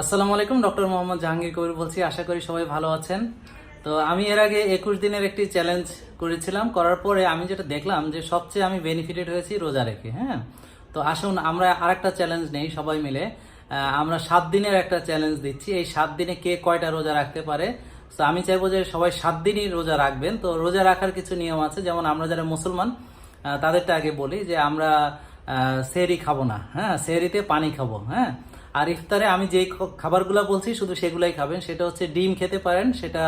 আসসালামু আলাইকুম, ডক্টর মোহাম্মদ জাহাঙ্গীর কবির বলছি, আশা করি সবাই ভালো আছেন। তো আমি এর আগে একুশ দিনের একটি চ্যালেঞ্জ করেছিলাম, করার পরে আমি যেটা দেখলাম যে সবচেয়ে আমি বেনিফিটেড হয়েছি রোজা রেখে হ্যাঁ? তো আসুন, আমরা আরেকটা চ্যালেঞ্জ নেই, সবাই মিলে। আমরা সাত দিনের একটা চ্যালেঞ্জ দিচ্ছি, এই সাত দিনে কে কয়টা রোজা রাখতে পারে? তো আমি চাইব যে সবাই সাত দিনই রোজা রাখবেন। তো রোজা রাখার কিছু নিয়ম আছে, যেমন আমরা যারা মুসলমান তাদেরটা আগে বলি যে আমরা সেহরি খাব না হ্যাঁ? সেরিতে পানি খাব হ্যাঁ? আর ইফতারে আমি যেই খাবারগুলো বলছি, শুধু সেগুলাই খাবেন। সেটা হচ্ছে ডিম খেতে পারেন, সেটা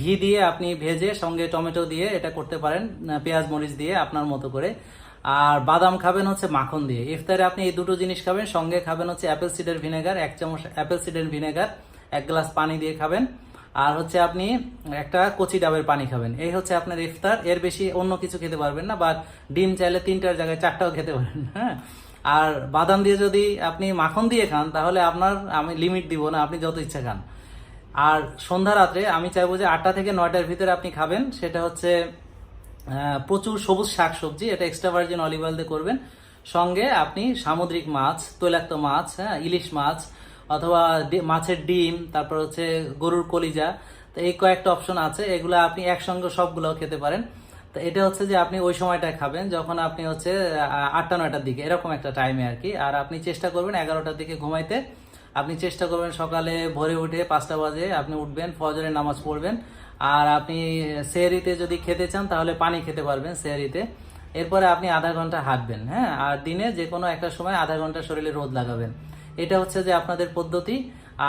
ঘি দিয়ে আপনি ভেজে সঙ্গে টমেটো দিয়ে এটা করতে পারেন পেঁয়াজ মরিচ দিয়ে আপনার মতো করে। আর বাদাম খাবেন হচ্ছে মাখন দিয়ে। ইফতারে আপনি এই দুটো জিনিস খাবেন, সঙ্গে খাবেন হচ্ছে অ্যাপেল সিডার ভিনেগার, এক চামচ অ্যাপেল সিডার ভিনেগার, এক গ্লাস পানি দিয়ে খাবেন। আর হচ্ছে আপনি একটা কচি ডাবের পানি খাবেন। এই হচ্ছে আপনার ইফতার। এর বেশি অন্য কিছু খেতে পারবেন না বা ডিম চাইলে তিনটার জায়গায় চারটাও খেতে পারেন হ্যাঁ? আর বাদাম দিয়ে যদি আপনি মাখন দিয়ে খান, তাহলে আপনার আমি লিমিট দিব না, আপনি যত ইচ্ছা খান। আর সন্ধ্যা রাত্রে আমি চাইব যে আটটা থেকে নয়টার ভিতরে আপনি খাবেন, সেটা হচ্ছে প্রচুর সবুজ শাকসবজি, এটা এক্সট্রা ভার্জিন অলিভ অয়েল দিয়ে করবেন। সঙ্গে আপনি সামুদ্রিক মাছ, তৈলাক্ত মাছ হ্যাঁ ইলিশ মাছ, অথবা মাছের ডিম, তারপর হচ্ছে গরুর কলিজা, তো এই কয়েকটা অপশন আছে, এগুলো আপনি একসঙ্গে সবগুলো খেতে পারেন। তো এটা হচ্ছে যে আপনি ওই সময়টায় খাবেন, যখন আপনি হচ্ছে আটটা, নয়টার দিকে, এরকম একটা টাইমে আর কি আর আপনি চেষ্টা করবেন এগারোটার দিকে ঘুমাইতে। আপনি চেষ্টা করবেন সকালে ভোরে উঠে পাঁচটা বাজে আপনি উঠবেন, ফজরের নামাজ পড়বেন। আর আপনি সেহরিতে যদি খেতে চান, তাহলে পানি খেতে পারবেন সেহরিতে। এরপরে আপনি আধা ঘণ্টা হাঁটবেন হ্যাঁ? আর দিনে যে কোনো একটা সময় আধা ঘণ্টা শরীরে রোদ লাগাবেন। এটা হচ্ছে যে আপনাদের পদ্ধতি।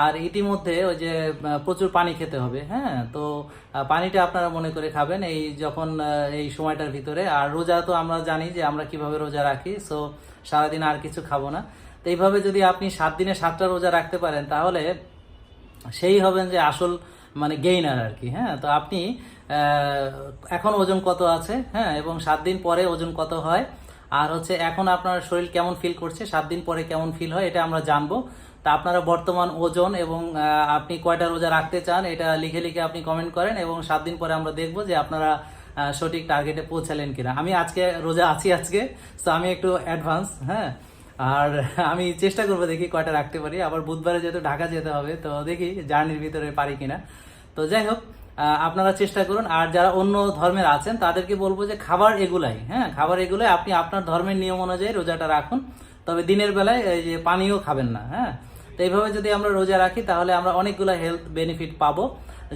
আর ইতিমধ্যে ওই যে প্রচুর পানি খেতে হবে হ্যাঁ? তো পানিটা আপনারা মনে করে খাবেন, এই যখন এই সময়টার ভিতরে। আর রোজা তো আমরা জানি যে আমরা কীভাবে রোজা রাখি, সো সারাদিন আর কিছু খাব না। তো এইভাবে যদি আপনি সাত দিনে সাতটা রোজা রাখতে পারেন, তাহলে সেই হবেন যে আসল মানে গেইনার আর কি হ্যাঁ? তো আপনি এখন ওজন কত আছে হ্যাঁ? এবং সাত দিন পরে ওজন কত হয় আর হচ্ছে এখন আপনার শরীর কেমন ফিল করছে? সাত দিন পরে কেমন ফিল হয় এটা আমরা জানব। তা আপনারা বর্তমান ওজন এবং আপনি কয়টা রোজা রাখতে চান এটা লিখে লিখে আপনি কমেন্ট করেন এবং সাত দিন পরে আমরা দেখব যে আপনারা সঠিক টার্গেটে পৌঁছালেন কিনা। আমি আজকে রোজা আছি আজকে তো আমি একটু অ্যাডভান্স হ্যাঁ? আর আমি চেষ্টা করব দেখি কয়টা রাখতে পারি। আবার বুধবারে যেহেতু ঢাকা যেতে হবে, তো দেখি জার্নির ভিতরে পারি কিনা। তো যাই হোক আপনারা চেষ্টা করুন। আর যারা অন্য ধর্মের আছেন, তাদেরকে বলব যে খাবার এগুলাই হ্যাঁ? খাবার এগুলাই আপনি আপনার ধর্মের নিয়ম অনুযায়ী রোজাটা রাখুন। তবে দিনের বেলায় এই যে পানিও খাবেন না হ্যাঁ? তো এইভাবে যদি আমরা রোজা রাখি, তাহলে আমরা অনেকগুলো হেলথ বেনিফিট পাবো।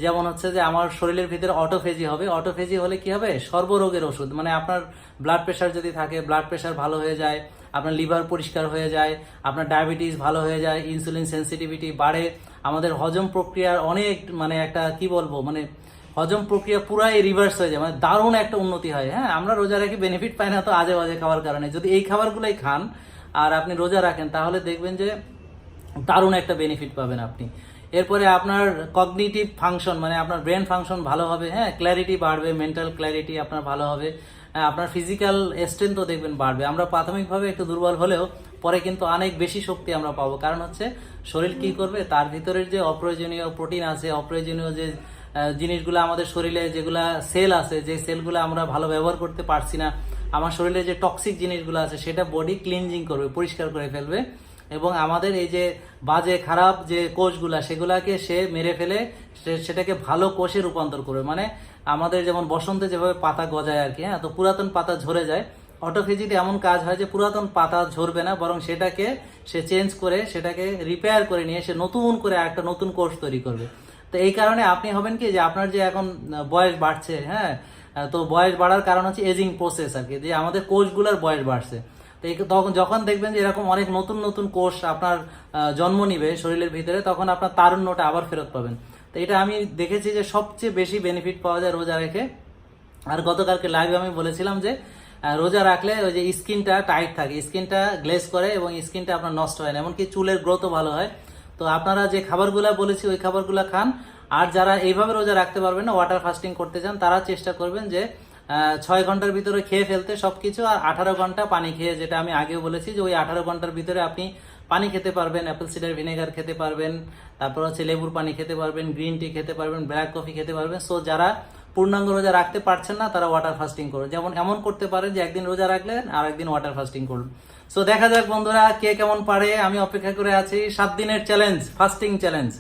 যেমন হচ্ছে যে আমার শরীরের ভিতরে অটোফেজি হবে। অটোফেজি হলে কি হবে? সর্বরোগের ওষুধ। মানে আপনার ব্লাড প্রেশার যদি থাকে ব্লাড প্রেশার ভালো হয়ে যায়, আপনার লিভার পরিষ্কার হয়ে যায়, আপনার ডায়াবেটিস ভালো হয়ে যায় ইনসুলিন সেন্সিটিভিটি বাড়ে আমাদের হজম প্রক্রিয়ার অনেক মানে একটা কি বলব মানে হজম প্রক্রিয়া পুরাই রিভার্স হয়ে যায় মানে দারুণ একটা উন্নতি হয়। হ্যাঁ আমরা রোজা রাখি বেনিফিট পাই না তো আজে বাজে খাওয়ার কারণে। যদি এই খাবারগুলোই খান আর আপনি রোজা রাখেন তাহলে দেখবেন যে দারুণ একটা বেনিফিট পাবেন আপনি। এরপরে আপনার কগনিটিভ ফাংশন মানে আপনার ব্রেন ফাংশন ভালো হবে হ্যাঁ ক্ল্যারিটি বাড়বে মেন্টাল ক্ল্যারিটি আপনার ভালো হবে। হ্যাঁ, আপনার ফিজিক্যাল স্ট্রেংথও দেখবেন বাড়বে। আমরা প্রাথমিকভাবে একটু দুর্বল হলেও পরে কিন্তু অনেক বেশি শক্তি আমরা পাবো। কারণ হচ্ছে, শরীর কি করবে? তার ভিতরের যে অপ্রয়োজনীয় প্রোটিন আছে, অপ্রয়োজনীয় যে জিনিসগুলো আমাদের শরীরে যেগুলা সেল আছে, যে সেলগুলো আমরা ভালো ব্যবহার করতে পারছি না, আমার শরীরে যে টক্সিক জিনিসগুলো আছে, সেটা বডি ক্লিনজিং করবে, পরিষ্কার করে ফেলবে। এবং আমাদের এই যে বাজে, খারাপ যে কোষগুলা, সেগুলাকে সে মেরে ফেলে সেটাকে ভালো কোষে রূপান্তর করবে। মানে আমাদের যেমন বসন্তে যেভাবে পাতা গজায় আর কি হ্যাঁ? তো পুরাতন পাতা ঝরে যায় অটোফেজিতে এমন কাজ হয় যে পুরাতন পাতা ঝরবে না, বরং সেটাকে সে চেঞ্জ করে, সেটাকে রিপেয়ার করে নিয়ে সে নতুন করে একটা নতুন কোর্স তৈরি করবে। তো এই কারণে আপনি হবেন কি যে আপনার যে এখন বয়স বাড়ছে হ্যাঁ? তো বয়স বাড়ার কারণ হচ্ছে এজিং প্রসেস আর কি, যে আমাদের কোর্সগুলোর বয়স বাড়ছে। তো তখন যখন দেখবেন যে এরকম অনেক নতুন নতুন কোষ আপনার জন্ম নিবে শরীরের ভিতরে, তখন আপনার তারুণ্যটা আবার ফেরত পাবেন। তো এটা আমি দেখেছি যে সবচেয়ে বেশি বেনিফিট পাওয়া যায় রোজা রেখে। আর গতকালকে লাইভে আমি বলেছিলাম যে রোজা রাখলে ওই যে স্কিনটা টাইট থাকে, স্কিনটা গ্লেজ করে এবং স্কিনটা আপনার নষ্ট হয় না, এমনকি চুলের গ্রোথও ভালো হয়। তো আপনারা যে খাবারগুলো বলেছি, ওই খাবারগুলো খান। আর যারা এইভাবে রোজা রাখতে পারবেন না ওয়াটার ফাস্টিং করতে চান, তারা চেষ্টা করবেন যে ছয় ঘণ্টার ভিতরে খেয়ে ফেলতে সব কিছু আর আঠারো ঘণ্টা পানি খেয়ে, যেটা আমি আগেও বলেছি যে ওই আঠারো ঘণ্টার ভিতরে আপনি পানি খেতে পারবেন অ্যাপেল সিডার ভিনেগার খেতে পারবেন, তারপর হচ্ছে লেবুর পানি খেতে পারবেন গ্রিন টি খেতে পারবেন ব্ল্যাক কফি খেতে পারবেন। সো যারা পূর্ণাঙ্গ রোজা রাখতে পারছেন না, তারা ওয়াটার ফাস্টিং করুন। যেমন এমন করতে পারেন যে একদিন রোজা রাখলেন আর একদিন ওয়াটার ফাস্টিং করুন। সো দেখা যাক বন্ধুরা কে কেমন পারে। আমি অপেক্ষা করে আছি। সাত দিনের চ্যালেঞ্জ ফাস্টিং চ্যালেঞ্জ